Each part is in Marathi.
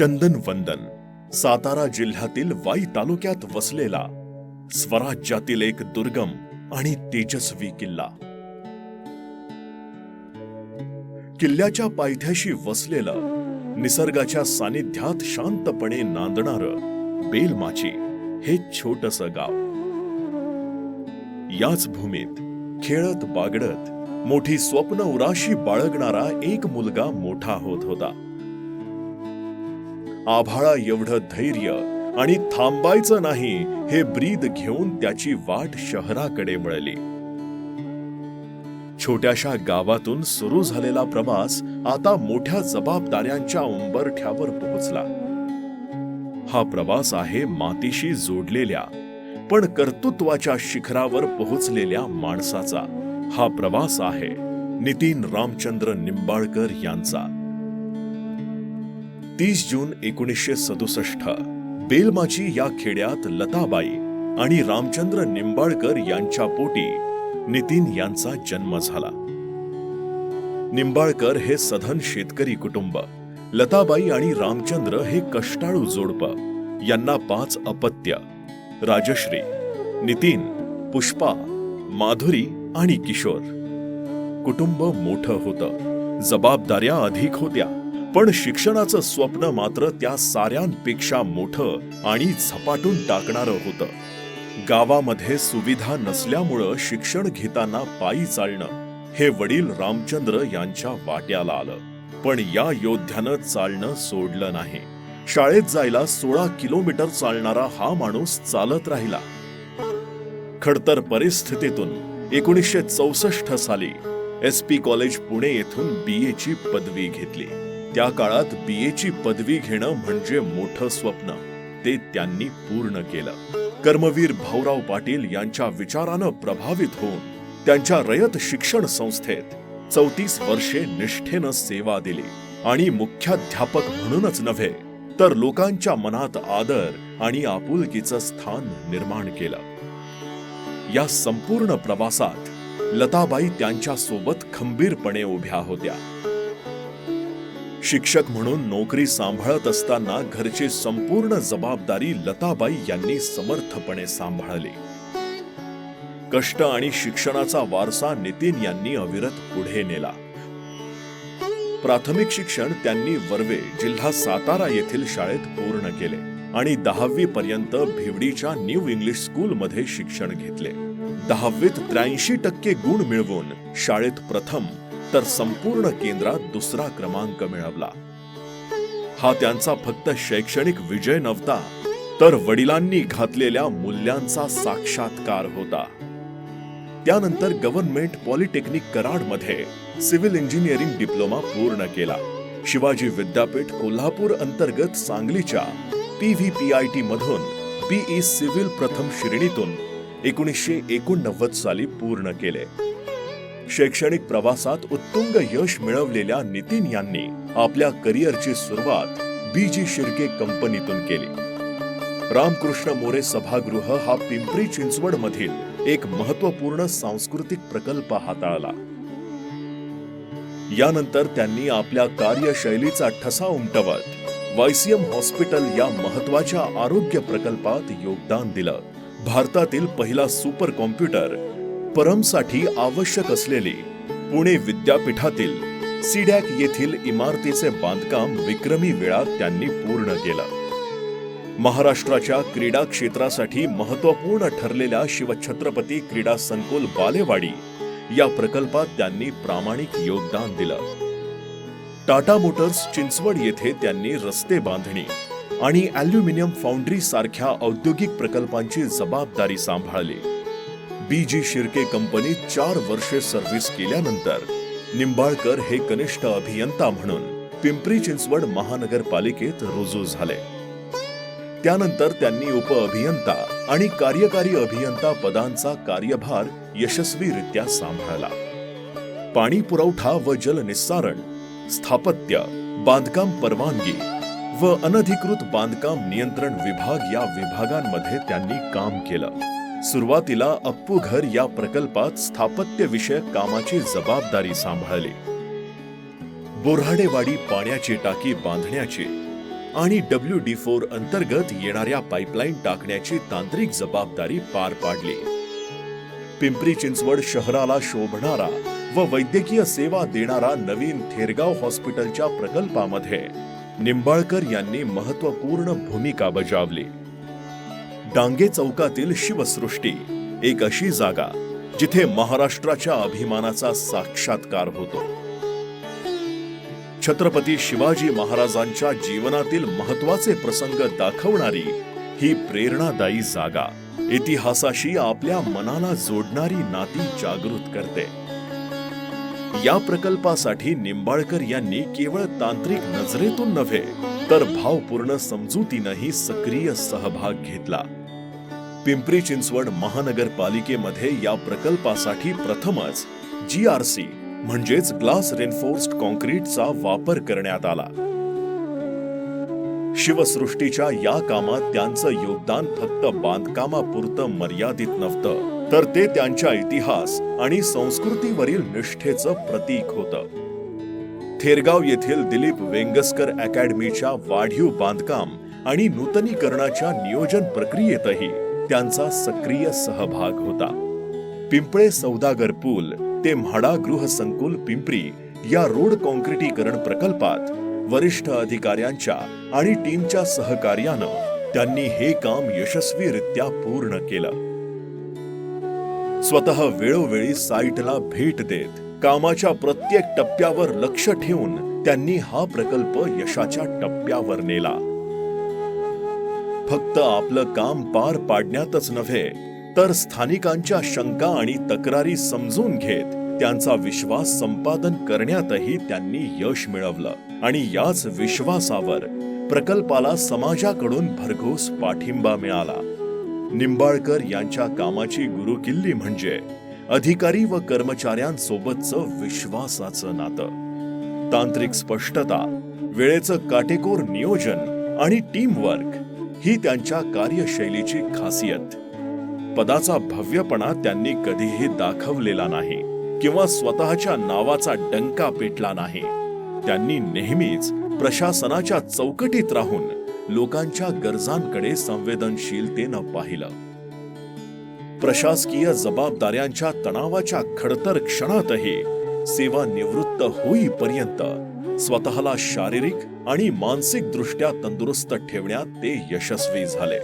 चंदन वंदन सातारा जिल्ह्यातील वाई तालुक्यात वसलेला स्वराज्यातील एक दुर्गम आणि तेजस्वी किल्ला. किल्ल्याच्या पायथ्याशी वसलेलं निसर्गाच्या सानिध्यात शांतपणे नांदणार बेलमाची हे छोटस गाव. याच भूमीत खेळत बागडत मोठी स्वप्न उराशी बाळगणारा एक मुलगा मोठा होत होता. आभाळा एवढं धैर्य आणि थांबायचं नाही हे ब्रीद घेऊन त्याची वाट शहराकडे वळली. छोट्याशा गावातून सुरू झालेला प्रवास आता मोठ्या जबाबदाऱ्यांच्या उंबरठ्यावर पोहोचला. हा प्रवास आहे मातीशी जोडलेल्या पण कर्तृत्वाच्या शिखरावर पोहोचलेल्या माणसाचा. हा प्रवास आहे नितीन रामचंद्र निंबाळकर यांचा. तीस जून एकोणीसशे सदुसष्ट. बेलमाची या खेड्यात लताबाई आणि रामचंद्र निंबाळकर यांच्या पोटी नितीन यांचा जन्म झाला. निंबाळकर हे सधन शेतकरी कुटुंब. लताबाई आणि रामचंद्र हे कष्टाळू जोडप. यांना पाच अपत्य. राजश्री नितीन पुष्पा माधुरी आणि किशोर. कुटुंब मोठं होतं. जबाबदाऱ्या अधिक होत्या. पण शिक्षणाचं स्वप्न मात्र त्या साऱ्यांपेक्षा मोठं आणि झपाटून टाकणारं होतं. गावामध्ये सुविधा नसल्यामुळं शिक्षण घेताना पायी चालणं हे वडील रामचंद्र यांच्या वाट्याला आलं. पण या योद्ध्यानं चालणं सोडलं नाही. शाळेत जायला सोळा किलोमीटर चालणारा हा माणूस चालत राहिला. खडतर परिस्थितीतून एकोणीसशे चौसष्ट साली एस पी कॉलेज पुणे येथून बी ची पदवी घेतली. त्या काळात बी ची पदवी घेणं म्हणजे मोठं स्वप्न. ते त्यांनी पूर्ण केलं. कर्मवीर भाऊराव पाटील यांच्या विचारानं प्रभावित होऊन त्यांच्या रयत शिक्षण संस्थेत चौतीस वर्षे निष्ठेनं सेवा दिली. आणि मुख्याध्यापक म्हणूनच नव्हे तर लोकांच्या मनात आदर आणि आपुलकीचं स्थान निर्माण केलं. या संपूर्ण प्रवासात लताबाई त्यांच्यासोबत खंबीरपणे उभ्या होत्या. शिक्षक म्हणून नोकरी सांभाळत असताना घरची संपूर्ण जबाबदारी लताबाई यांनी समर्थपणे सांभाळली. कष्ट आणि शिक्षणाचा वारसा नितीन यांनी अविरत पुढे नेला. प्राथमिक शिक्षण त्यांनी वर्वे जिल्हा सातारा येथील शाळेत पूर्ण केले आणि दहावी पर्यंत भिवडीच्या न्यू इंग्लिश स्कूलमध्ये शिक्षण घेतले. दहावीत त्र्याऐंशी टक्के गुण मिळवून शाळेत प्रथम तर संपूर्ण केंद्रात दुसरा क्रमांक मिळवला. हा त्यांचा फक्त शैक्षणिक विजय नव्हता तर वडिलांनी घातलेल्या मूल्यांचा साक्षात्कार होता. त्यानंतर गव्हर्नमेंट पॉलिटेक्निक कराडमध्ये सिव्हिल इंजिनिअरिंग डिप्लोमा पूर्ण केला. शिवाजी विद्यापीठ कोल्हापूर अंतर्गत सांगलीच्या P V P I T मधून बीई सिव्हिल प्रथम श्रेणीतून एकोणीसशे एकोणनव्वद साली पूर्ण केले. शैक्षणिक प्रवासात उत्तुंग यश मिळवलेल्या नितीन यांनी आपल्या करिअरची सुरुवात बी जी शिर्के कंपनीतून केली. रामकृष्ण मोरे सभागृह हा पिंपरी चिंचवड मधील एक महत्त्वपूर्ण सांस्कृतिक प्रकल्प हाताळला. यानंतर त्यांनी आपल्या कार्यशैलीचा ठसा उमटवत वायसीएम हॉस्पिटल या महत्त्वाच्या आरोग्य प्रकल्पात योगदान दिलं. भारतातील पहिला सुपर कॉम्प्युटर परमसाठी आवश्यक असलेले पुणे विद्यापीठातील सिडॅक येथील इमारतीचे बांधकाम विक्रमी वेळात त्यांनी पूर्ण केलं. महाराष्ट्राच्या क्रीडा क्षेत्रासाठी महत्त्वपूर्ण ठरलेल्या शिवछत्रपती क्रीडा संकुल बालेवाडी या प्रकल्पात त्यांनी प्रामाणिक योगदान दिलं. टाटा मोटर्स चिंचवड येथे त्यांनी रस्ते बांधणी आणि अल्युमिनियम फाउंड्री सारख्या औद्योगिक प्रकल्पांची जबाबदारी सांभाळली. बी जी शिर्के कंपनीत चार वर्षे सर्व्हिस केल्यानंतर निंबाळकर हे कनिष्ठ अभियंता म्हणून पिंपरी चिंचवड महानगरपालिकेत रुजू झाले. त्यानंतर त्यांनी उप अभियंता आणि कार्यकारी अभियंता पदांचा कार्यभार यशस्वीरित्या सांभाळला. पाणी पुरवठा व जल निस्सारण स्थापत्य बांधकाम परवानगी व अनधिकृत बांधकाम नियंत्रण विभाग या विभागांमध्ये त्यांनी काम केलं. सुरुवातीला अप्पू घर या प्रकल्पात स्थापत्य विषयक कामाची जबाबदारी सांभाळली. बोऱ्हाडेवाडी पाण्याची टाकी बांधण्याची आणि डब्ल्यू डी फोर अंतर्गत येणाऱ्या पाईपलाईन टाकण्याची तांत्रिक जबाबदारी पार पाडली. पिंपरी चिंचवड शहराला शोभणारा व वैद्यकीय सेवा देणारा नवीन थेरगाव हॉस्पिटलच्या प्रकल्पामध्ये निंबाळकर यांनी महत्त्वपूर्ण भूमिका बजावली. डांगे चौकातील शिवसृष्टी. एक अशी जागा जिथे महाराष्ट्राच्या अभिमानाचा साक्षात्कार होतो. छत्रपती शिवाजी महाराजांच्या जीवनातील महत्त्वाचे प्रसंग दाखवणारी ही प्रेरणादायी जागा इतिहासाशी आपल्या मनाला जोडणारी नाती जागृत करते. या प्रकल्पासाठी निंबाळकर यांनी केवळ तांत्रिक नजरेतून नव्हे तर भावपूर्ण समजुतीनंही सक्रिय सहभाग घेतला. पिंपरी चिंचवड महानगरपालिकेमध्ये या प्रकल्पासाठी प्रथमच जी आर सी म्हणजेच ग्लास रेन्फोर्स्ड कॉन्क्रीटचा वापर करण्यात आला. शिवसृष्टीच्या या कामात त्यांचं योगदान फक्त बांधकामापुरतं मर्यादित नव्हतं तर ते त्यांच्या इतिहास आणि संस्कृतीवरील निष्ठेचं प्रतीक होतं. थेरगाव येथील दिलीप वेंगसकर अकॅडमीच्या वाढीव बांधकाम आणि नूतनीकरणाच्या नियोजन प्रक्रियेतही त्यांचा सक्रिय सहभाग होता. पिंपळे सौदागर पूल ते म्हाडा गृहसंकुल पिंपरी या रोड कॉन्क्रिटीकरण प्रकल्पात वरिष्ठ अधिकाऱ्यांच्या आणि टीमच्या सहकार्यानं त्यांनी हे काम यशस्वीरित्या पूर्ण केलं. स्वतः वेळोवेळी साईटला भेट देत कामाच्या प्रत्येक टप्प्यावर लक्ष ठेवून त्यांनी हा प्रकल्प यशाच्या टप्प्यावर नेला. फक्त आपलं काम पार पाडण्यातच नव्हे तर स्थानिकांच्या शंका आणि तक्रारी समजून घेत त्यांचा विश्वास संपादन करण्यातही त्यांनी यश मिळवलं. आणि याच विश्वासावर प्रकल्पाला समाजाकडून भरघोस पाठिंबा मिळाला. निंबाळकर यांच्या कामाची गुरुकिल्ली म्हणजे अधिकारी व कर्मचाऱ्यांसोबतचं विश्वासाचं नातं. तांत्रिक स्पष्टता वेळेचं काटेकोर नियोजन आणि टीमवर्क ही त्यांच्या कार्यशैलीची खासियत. पदाचा भव्यपणा त्यांनी कधीही दाखवलेला नाही किंवा स्वतःच्या नावाचा डंका पेटला नाही. त्यांनी नेहमीच प्रशासनाच्या चौकटीत राहून लोकांच्या गरजांकडे संवेदनशीलतेनं पाहिलं. प्रशासकीय जबाबदाऱ्यांच्या तणावाच्या खडतर क्षणातही सेवा निवृत्त होईपर्यंत स्वतःला शारीरिक आणि मानसिक दृष्ट्या तंदुरुस्त ठेवण्यात ते यशस्वी झाले.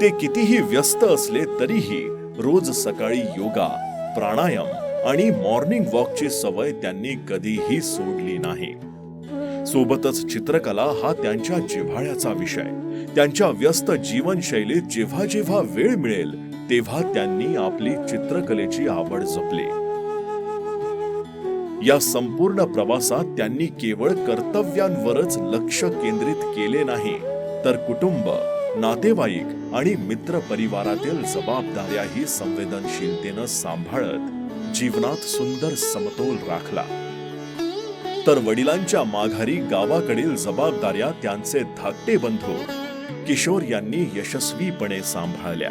ते कितीही व्यस्त असले तरीही रोज सकाळी योगा प्राणायाम आणि मॉर्निंग वॉकची सवय त्यांनी कधीही सोडली नाही. सोबतच चित्रकला हा त्यांच्या जिव्हाळ्याचा विषय. त्यांच्या व्यस्त जीवनशैलीत जेव्हा जेव्हा वेळ मिळेल तेव्हा त्यांनी आपली चित्रकलेची आवड जपली. या संपूर्ण प्रवासात त्यांनी केवळ कर्तव्यांवरच लक्ष केंद्रित केले नाही तर कुटुंब नातेवाईक आणि मित्र परिवारातील जबाबदाऱ्याही संवेदनशीलतेनं सांभाळत जीवनात सुंदर समतोल राखला. तर वडिलांच्या माघारी गावाकडील जबाबदाऱ्या त्यांचे धाकटे बंधू किशोर यांनी यशस्वीपणे सांभाळल्या.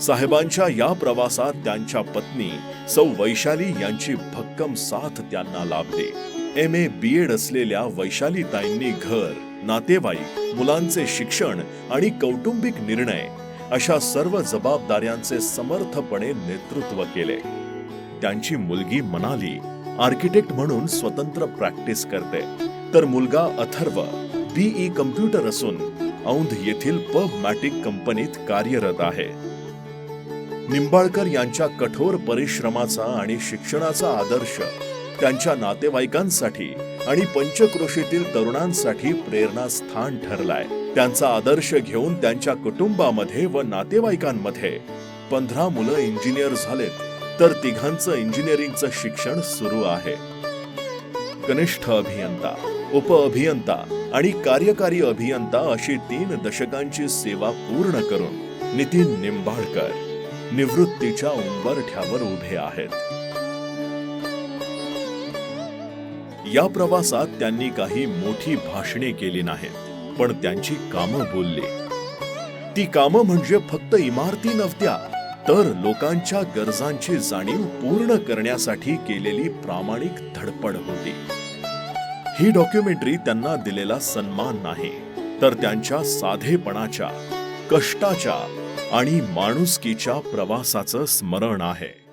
साहेबांच्या या प्रवासात त्यांच्या पत्नी सौ वैशाली यांची भक्कम साथ त्यांना लाभली. एम. ए. बी. एड. असलेल्या वैशालीताईंनी घर नातेवाईक मुलांचे शिक्षण आणि कौटुंबिक निर्णय अशा सर्व जबाबदाऱ्यांचे समर्थपणे नेतृत्व केले. त्यांची मुलगी मनाली आर्किटेक्ट म्हणून स्वतंत्र प्रॅक्टिस करते. तर मुलगा अथर्व बीई कम्प्युटर असून औंध येथील पब मॅटिक कंपनीत कार्यरत आहे. निंबाळकर यांच्या कठोर परिश्रमाचा आणि शिक्षणाचा आदर्श त्यांच्या नातेवाईकांसाठी आणि पंचक्रोशीतील तरुणांसाठी प्रेरणास्थान ठरलाय. त्यांचा आदर्श घेऊन त्यांच्या कुटुंबामध्ये व नातेवाईकांमध्ये पंधरा मुलं इंजिनियर झालेत तर तिघांचं इंजिनिअरिंगचं शिक्षण सुरू आहे. कनिष्ठ अभियंता उप अभियंता आणि कार्यकारी अभियंता अशी तीन दशकांची सेवा पूर्ण करून नितीन निंबाळकर निवृत्तीच्या उंबरठ्यावर उभे आहेत. या प्रवासात त्यांनी काही मोठी भाषणे केली नाहीत पण त्यांची कामं बोलली. ती कामं म्हणजे फक्त इमारती नव्हत्या तर लोकांच्या गरजांची जाणीव पूर्ण करण्यासाठी केलेली प्रामाणिक धडपड होती. ही डॉक्युमेंटरी त्यांना दिलेला सन्मान नाही तर त्यांच्या साधेपणाच्या कष्टाच्या आणि माणुसकीच्या प्रवासाचं स्मरण आहे.